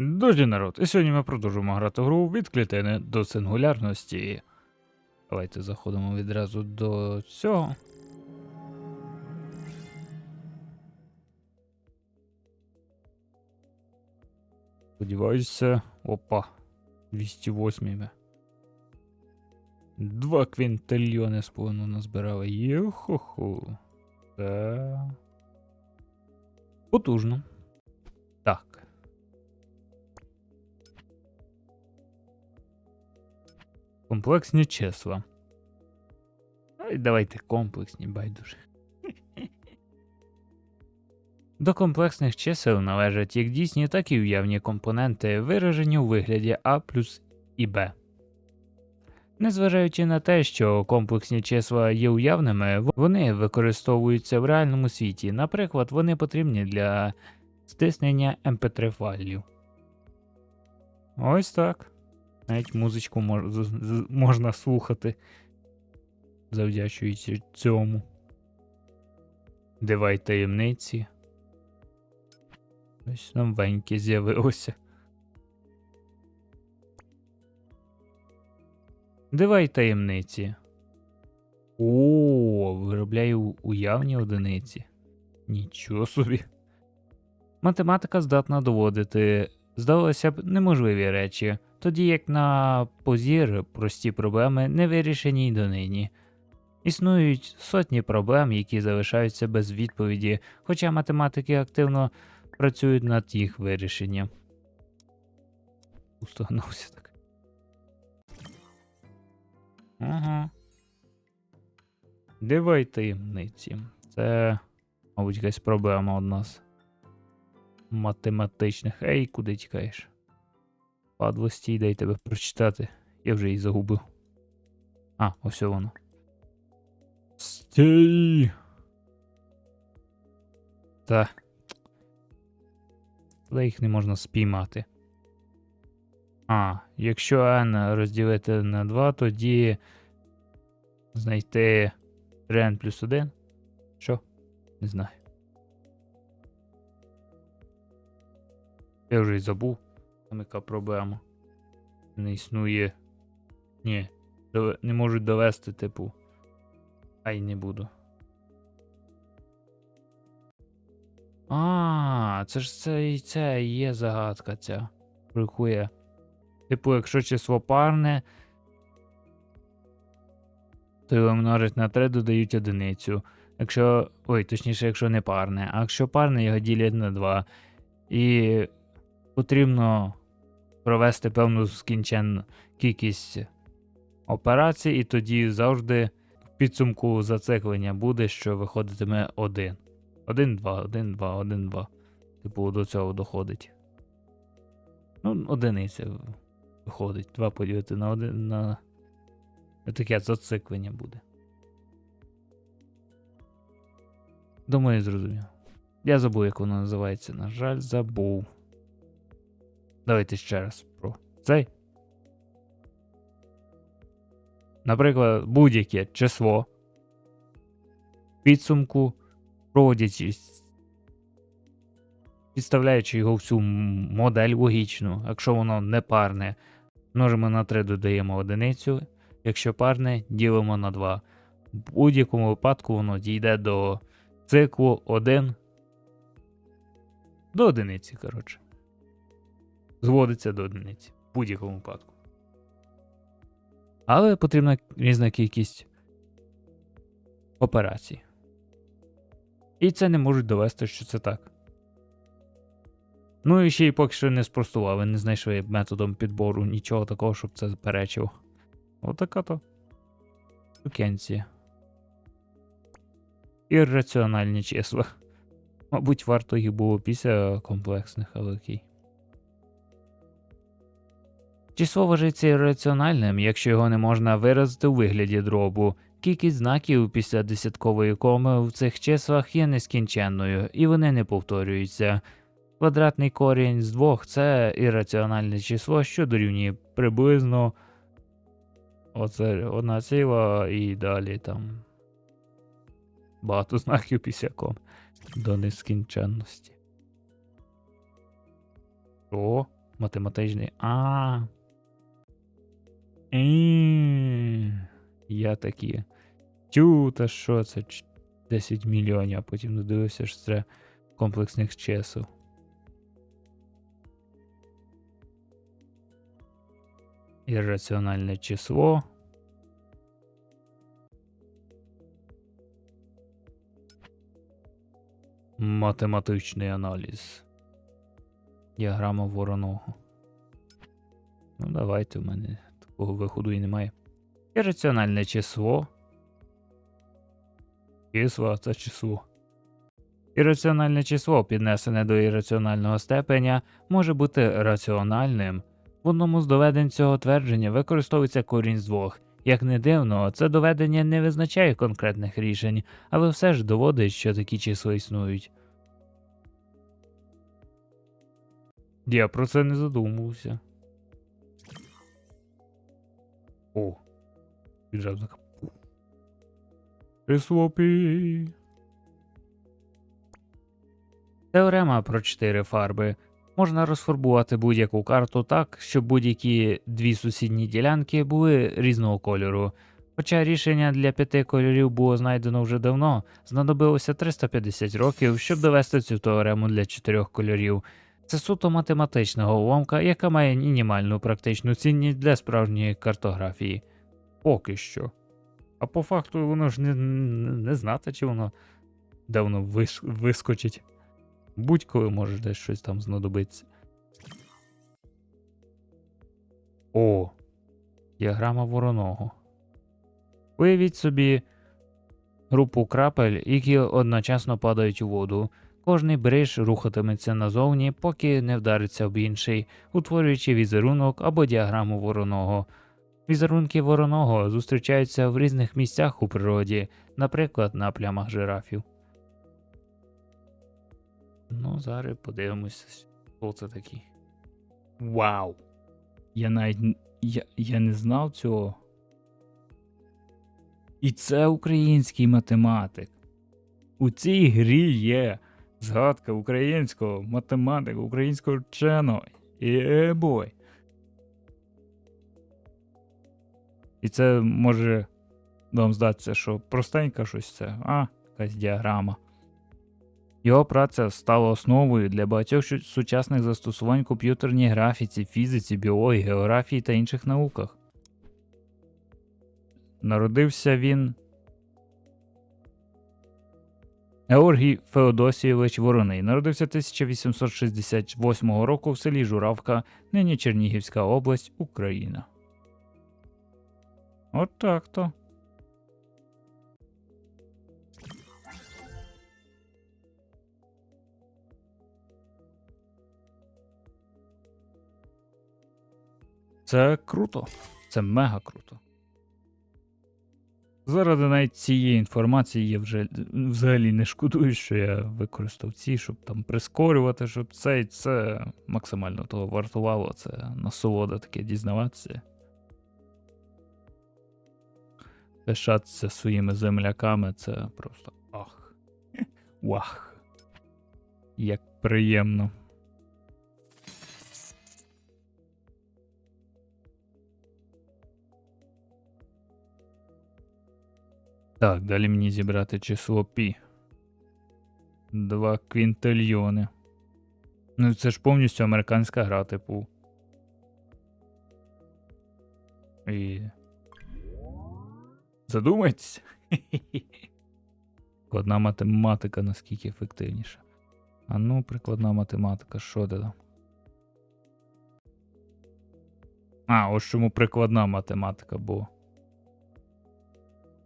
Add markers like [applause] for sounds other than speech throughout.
Друзі народ, і сьогодні ми продовжуємо грати гру від клітини до сингулярності. Давайте заходимо відразу до цього. Сподіваюся. Опа. 208 ми. Два квінтильйони сповну назбирали. Йо-хо-хо. Це... Потужно. Так. Комплексні числа. Ай, давайте комплексні, байдуже. [laughs] До комплексних чисел належать як дійсні, так і уявні компоненти, виражені у вигляді А плюс і Б. Незважаючи на те, що комплексні числа є уявними, вони використовуються в реальному світі. Наприклад, вони потрібні для стиснення mp3 файлів. Ось так. Навіть музичку мож, можна слухати, завдячуючи цьому. Дивай таємниці. Ось новеньке з'явилося. Дивай таємниці. О, виробляю уявні одиниці. Нічого собі. Математика здатна доводити, здавалося б, неможливі речі, тоді як на позір прості проблеми не вирішені й донині. Існують сотні проблем, які залишаються без відповіді, хоча математики активно працюють над їх вирішенням. Устогнувся так. Ага. Дивай таємниці. Це, мабуть, якась проблема у нас. Математичних. Ей, куди тікаєш? Падло стій, дай тебе прочитати. Я вже її загубив. А, ось воно. Стій. Та. Але їх не можна спіймати. А, якщо n розділити на 2, тоді знайти 3n плюс 1. Що? Не знаю. Я вже й забув. Там яка проблема. Не існує. Ні. Не можуть довести, типу. Ай, не буду. А, це ж це і це є загадка ця. Прикує. Типу, якщо число парне, то його множить на 3 додають одиницю. Якщо. Ой, точніше, якщо не парне. А якщо парне, його ділять на 2. І потрібно провести певну скінченну кількість операцій, і тоді завжди в підсумку зациклення буде, що виходитиме 1. 1, 2, 1, 2, 1, 2. Типу, до цього доходить. Ну, одиниця виходить. 2 поділити на 1 на. Таке зациклення буде. Думаю, зрозумів. Я забув, як воно називається. На жаль, забув. Давайте ще раз про цей. Наприклад, будь-яке число. Підсумку, проводячи, підставляючи його всю м- модель логічну, якщо воно не парне, множимо на 3, додаємо одиницю. Якщо парне, ділимо на 2. В будь-якому випадку воно дійде до циклу 1 до одиниці, коротше. Зводиться до одиниці в будь-якому випадку. Але потрібна різна кількість операцій. І це не можуть довести, що це так. Ну і ще й поки що не спростували, не знайшли методом підбору нічого такого, щоб це заперечив. Отака то. Сукенція. Ірраціональні числа. Мабуть, варто їх було після комплексних, але окей. Число вважається ірраціональним, якщо його не можна виразити у вигляді дробу. Кількість знаків після десяткової коми в цих числах є нескінченною, і вони не повторюються. Квадратний корінь з двох це ірраціональне число, що дорівнює приблизно оце одна ціла і далі там багато знаків після ком до нескінченності. Що? Математичний. А. Я такі. Тю, та що це? 10 мільйонів, а потім додивився, що це комплексних чисел. Ірраціональне число. Математичний аналіз. Діаграма вороного. Ну, давайте, у мене такого виходу і немає. Ірраціональне число. Число це число. Ірраціональне число, піднесене до ірраціонального степеня, може бути раціональним. В одному з доведень цього твердження використовується корінь з двох. Як не дивно, це доведення не визначає конкретних рішень, але все ж доводить, що такі числа існують. Я про це не задумувався. О. Відразу так. Число. Теорема про чотири фарби. Можна розфарбувати будь-яку карту так, щоб будь-які дві сусідні ділянки були різного кольору. Хоча рішення для п'яти кольорів було знайдено вже давно, знадобилося 350 років, щоб довести цю теорему для чотирьох кольорів. Це суто математична головоломка, яка має мінімальну практичну цінність для справжньої картографії. Поки що. А по факту воно ж не, не, знати, чи воно давно виш, вискочить. Будь-коли може десь щось там знадобиться. О, діаграма вороного. Уявіть собі групу крапель, які одночасно падають у воду. Кожний бриж рухатиметься назовні, поки не вдариться об інший, утворюючи візерунок або діаграму вороного. Візерунки вороного зустрічаються в різних місцях у природі, наприклад, на плямах жирафів. Ну, зараз подивимося, хто це такий. Вау! Я навіть я, я не знав цього. І це український математик. У цій грі є згадка українського математика, українського вченого. Єбой. І це може вам здатися, що простенька щось це, а, якась діаграма. Його праця стала основою для багатьох сучасних застосувань комп'ютерній графіці, фізиці, біології, географії та інших науках. Народився він Георгій Феодосійович Вороний. Народився 1868 року в селі Журавка, нині Чернігівська область, Україна. От так то. Це круто. Це мега круто. Заради навіть цієї інформації я вже взагалі не шкодую, що я використав ці, щоб там прискорювати, щоб це і це максимально того вартувало. Це насолода таке дізнаватися. Пишатися своїми земляками це просто ах. [laughs] Вах. Як приємно. Так, далі мені зібрати число пі. Два квінтильйони. Ну, це ж повністю американська гра, типу. І. Задумайтесь. [laughs] Прикладна математика наскільки ефективніша. А ну, прикладна математика, що ти там? А, ось чому прикладна математика, бо.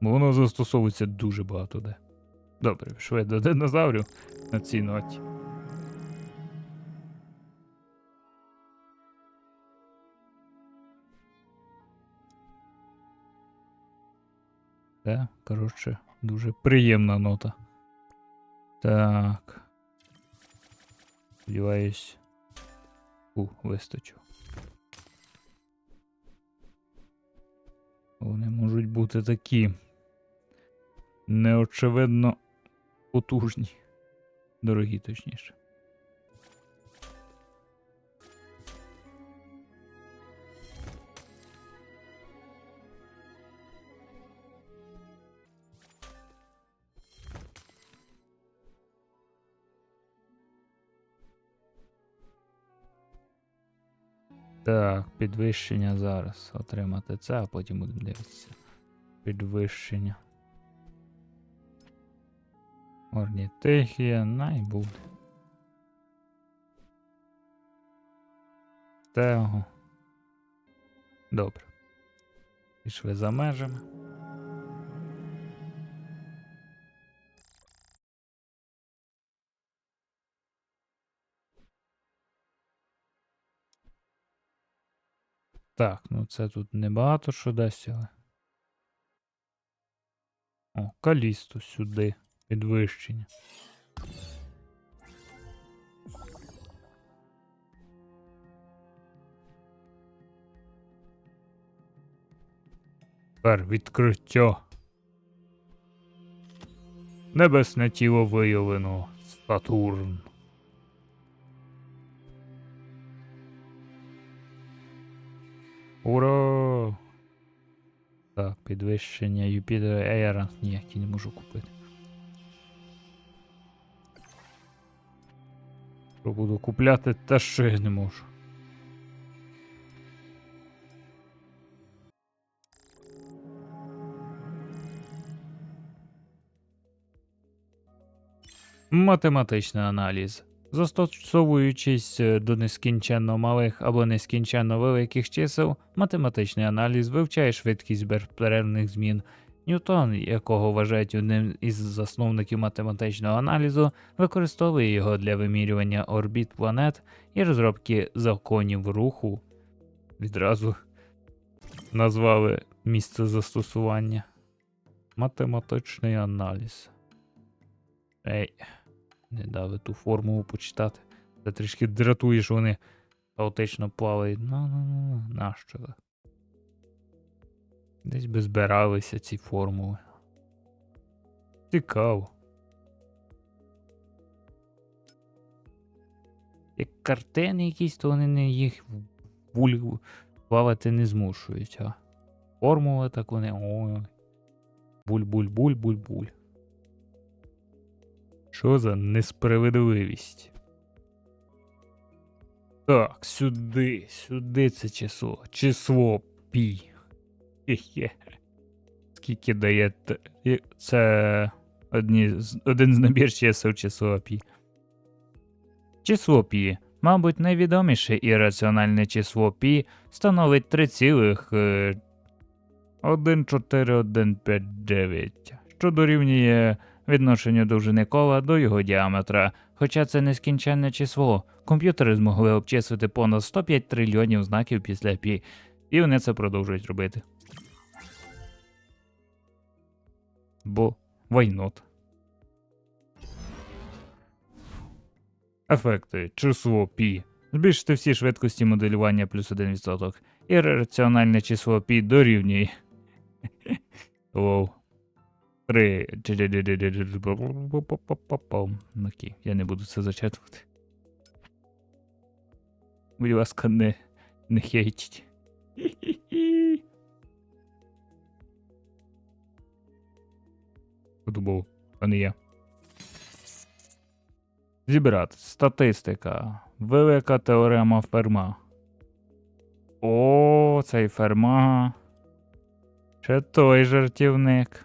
Бо воно застосовується дуже багато де. Добре, пішли до динозаврів на цій ноті. Коротше, дуже приємна нота. Так. Сподіваюсь. У, вистачу. Вони можуть бути такі неочевидно потужні. Дорогі, точніше. Так, підвищення зараз. Отримати це, а потім будемо дивитися. Підвищення. Орнітехія, най буде. Tego. Добре. Пішли за межами. Так, ну це тут небагато що дасть, але. О, калісто сюди. Підвищення. Тепер відкриття. Небесне тіло виявлено. Сатурн. Ура! Так, підвищення Юпітера Ейра ніякі не можу купити. Що буду купляти те, що я не можу. Математичний аналіз. Застосовуючись е, до нескінченно малих або нескінченно великих чисел, математичний аналіз вивчає швидкість безперервних змін. Ньютон, якого вважають одним із засновників математичного аналізу, використовує його для вимірювання орбіт планет і розробки законів руху. Відразу назвали місце застосування. Математичний аналіз. Ей. Не дали ту формулу почитати. Це трішки дратує, що вони хаотично плавають. Ну, ну, ну, ну, нащо? Десь би збиралися ці формули. Цікаво. Як картини якісь, то вони не їх плавати не змушують, а формули так вони. Ой. Буль-буль-буль-буль-буль. Що за несправедливість? Так, сюди, сюди це число. Число пі. Хе-хе. Скільки дає. Це одні, один з набір чисел число пі. Число пі. Мабуть, найвідоміше ірраціональне число пі становить е, 3,14159, що дорівнює відношенню довжини кола до його діаметра. Хоча це нескінченне число, комп'ютери змогли обчислити понад 105 трильйонів знаків після пі, і вони це продовжують робити. Бо вайнот. Ефекти. Число пі. Збільшити всі швидкості моделювання плюс 1%. І раціональне число пі дорівнює. [laughs] Воу. Три. Окей, я не буду це зачитувати. Будь ласка, не, не хейтіть. Футбол, а не я. Зібрати. Статистика. Велика теорема Ферма. О, цей Ферма. Ще той жартівник.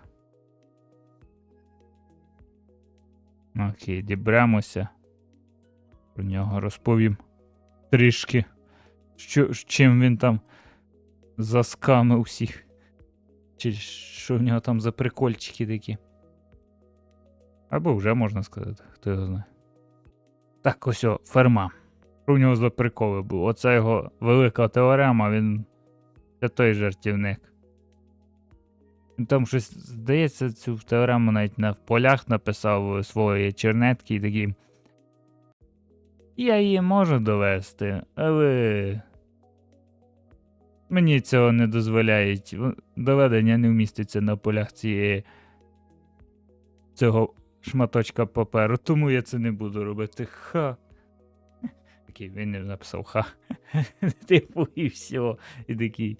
Окей, дібремося. Про нього розповім трішки. Що, чим він там заскамив усіх. Чи що в нього там за прикольчики такі. Або вже можна сказати, хто його знає. Так, ось о, ферма. В нього за приколи був? Оце його велика теорема, він. Це той жартівник. Там щось, здається, цю теорему навіть на полях написав свої чернетки і такі. Я її можу довести, але. Мені цього не дозволяють. Доведення не вміститься на полях цієї. цього шматочка паперу, тому я це не буду робити. Ха. Такий він не написав ха. [laughs] Типу, і все. І такий.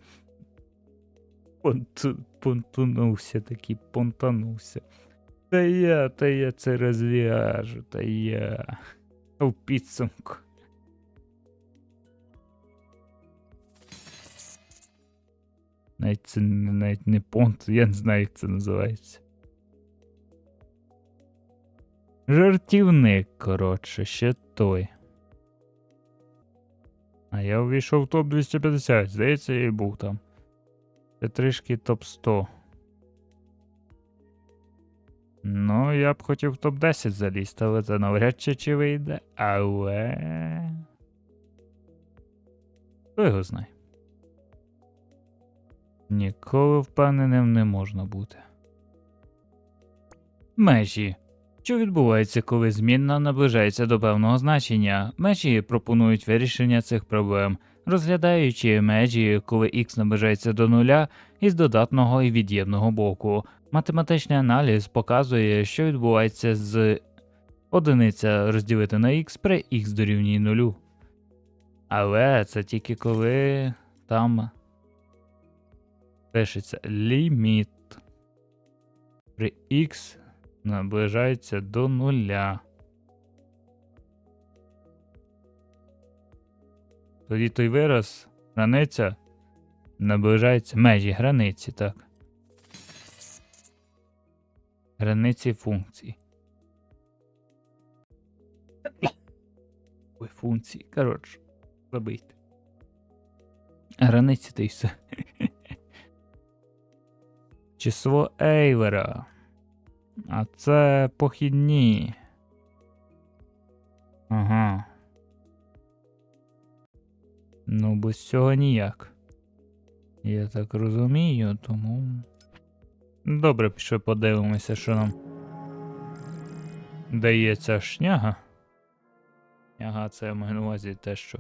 Понту, понтунувся, такий понтанувся. Та я, та я це розв'яжу, та я. В підсумку. Навіть це навіть не понт, я не знаю, як це називається. Жартівник, коротше, ще той. А я увійшов в топ 250, здається, я і був там. Це трішки топ 100. Ну, я б хотів в топ 10 залізти, але це навряд чи чи вийде. Але. Хто його знає. Ніколи впевненим не можна бути. Межі. Що відбувається, коли змінна наближається до певного значення? Межі пропонують вирішення цих проблем, розглядаючи межі, коли x наближається до нуля із додатного і від'ємного боку. Математичний аналіз показує, що відбувається з одиниця розділити на x при x дорівнює нулю. Але це тільки коли там пишеться ліміт при x наближається до нуля. Тоді той вираз границя наближається межі границі, так. Границі функцій. Ой, функції. Коротше, забийте. Границі та й все. [laughs] Число Ейвера. А це похідні. Ага. Ну, без цього ніяк. Я так розумію, тому. Добре, пішли подивимося, що нам дає ця шняга. Ага, це я маю на увазі те, що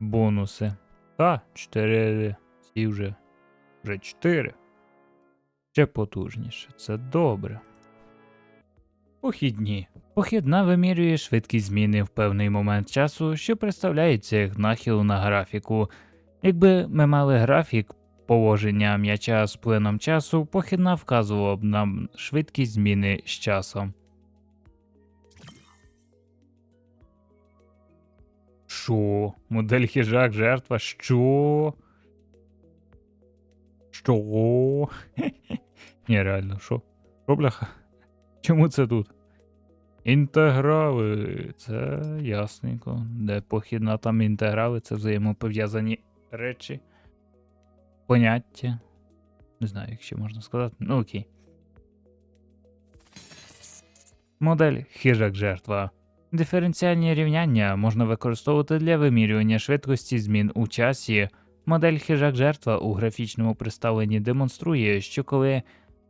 бонуси. Та, 4 ці вже. Вже 4. Ще потужніше. Це добре. Похідні. Похідна вимірює швидкість зміни в певний момент часу, що представляється як нахил на графіку. Якби ми мали графік положення м'яча з плином часу, похідна вказувала б нам швидкість зміни з часом. Що? Модель хижак жертва? Що? Що? [laughs] Ні, реально, що? Що? Чому це тут? Інтеграли. Це ясненько. Де похідна там інтеграли, це взаємопов'язані речі. Поняття. Не знаю, як ще можна сказати. Ну окей. Модель хижак жертва. Диференціальні рівняння можна використовувати для вимірювання швидкості змін у часі. Модель хижак жертва у графічному представленні демонструє, що коли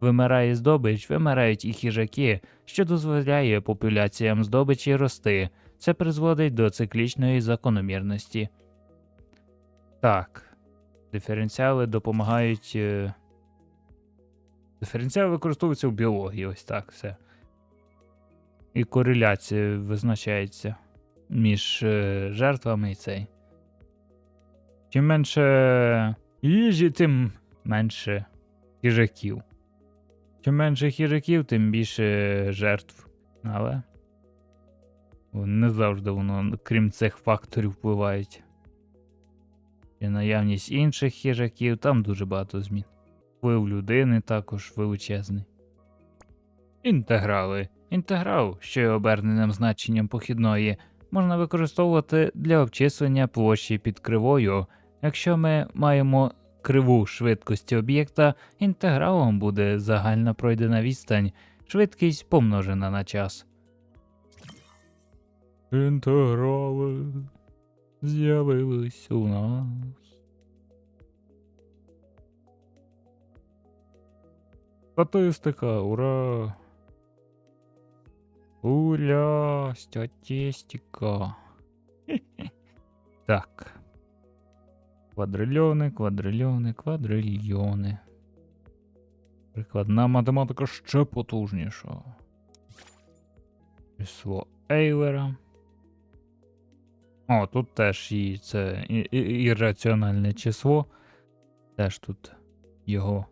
вимирає здобич, вимирають і хижаки, що дозволяє популяціям здобичі рости. Це призводить до циклічної закономірності. Так. Диференціали допомагають. е, Диференціали використовуються в біології, ось так все. І кореляція визначається між е, жертвами і цей. Чим менше їжі, тим менше хижаків. Чим менше хижаків, тим більше жертв. Але не завжди воно, крім цих факторів, впливають. І наявність інших хижаків, там дуже багато змін. Вплив людини також величезний. Інтеграли. Інтеграл, що є оберненим значенням похідної, можна використовувати для обчислення площі під кривою. Якщо ми маємо криву швидкості об'єкта, інтегралом буде загальна пройдена відстань, швидкість помножена на час. Інтеграли з'явились у нас. Статистика, ура! Уля, статистика. [laughs] Так. Квадрильйони, квадрильйони, квадрильйони. Прикладна математика ще потужніша. Число Ейлера. О, тут теж і це ірраціональне число. Теж тут його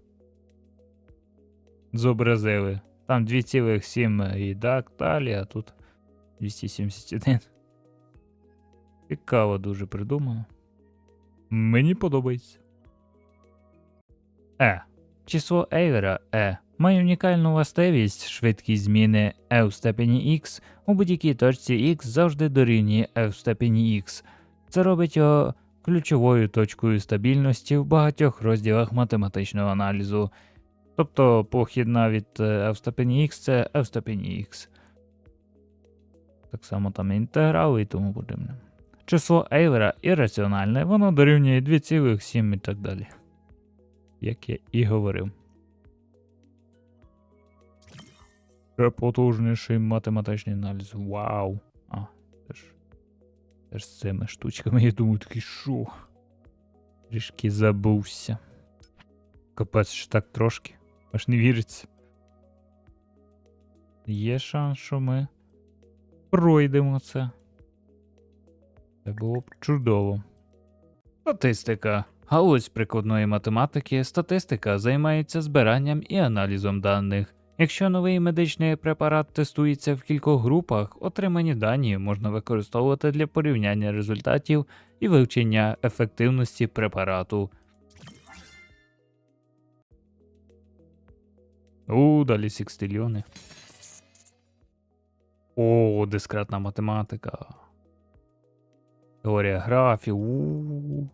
зобразили. Там 2,7 і так далі, а тут 271. Цікаво дуже придумано. Мені подобається. Е. Число Ейвера E має унікальну властивість швидкість зміни e в степені x у будь-якій точці x завжди дорівнює e в степені x. Це робить його ключовою точкою стабільності в багатьох розділах математичного аналізу. Тобто похідна від е, e в степені x це e в степені x. Так само там інтеграли і тому подібне. Число Ейвера ірраціональне, воно дорівнює 2,7 і так далі. Як я і говорив. Ще потужніший математичний аналіз. Вау. А, теж. Теж з цими штучками. Я думаю, такий що? Трішки забувся. Капець, ще так трошки. Аж не віриться. Є шанс, що ми пройдемо це. Це було б чудово. Статистика. Галузь прикладної математики, статистика займається збиранням і аналізом даних. Якщо новий медичний препарат тестується в кількох групах, отримані дані можна використовувати для порівняння результатів і вивчення ефективності препарату. У, далі секстильйони. О, дискретна математика. Теорія графів. у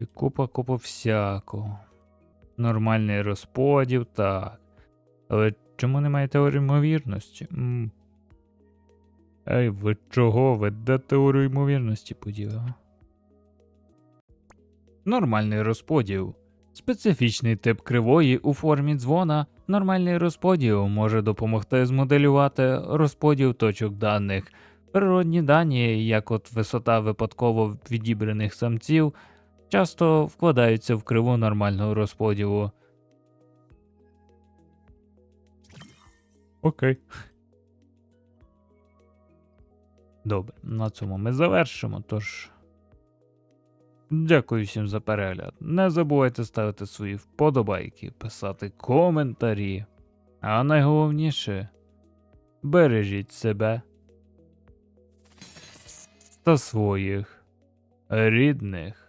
І купа купа всякого. Нормальний розподіл, так. Але чому немає теорії ймовірності? М. Ей, ви чого? Ви де теорію ймовірності поділи? Нормальний розподіл. Специфічний тип кривої у формі дзвона. Нормальний розподіл може допомогти змоделювати розподіл точок даних. Природні дані, як от висота випадково відібраних самців, часто вкладаються в криву нормального розподілу. Окей. Добре, на цьому ми завершимо. Тож. Дякую всім за перегляд. Не забувайте ставити свої вподобайки, писати коментарі. А найголовніше бережіть себе та своїх рідних.